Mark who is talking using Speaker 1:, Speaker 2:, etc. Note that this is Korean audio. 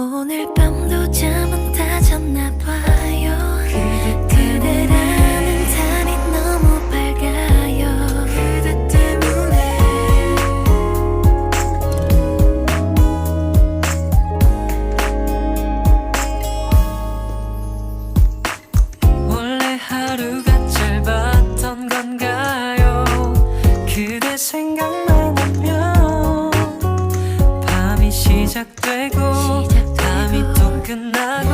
Speaker 1: 오늘 밤도 잠은 다 잤나 봐요. 그대라는 달이 너무 밝아요. 그대 때문에
Speaker 2: 원래 하루가 짧았던 건가요? 그대 생각만 하면 밤이 시작되고 끝나고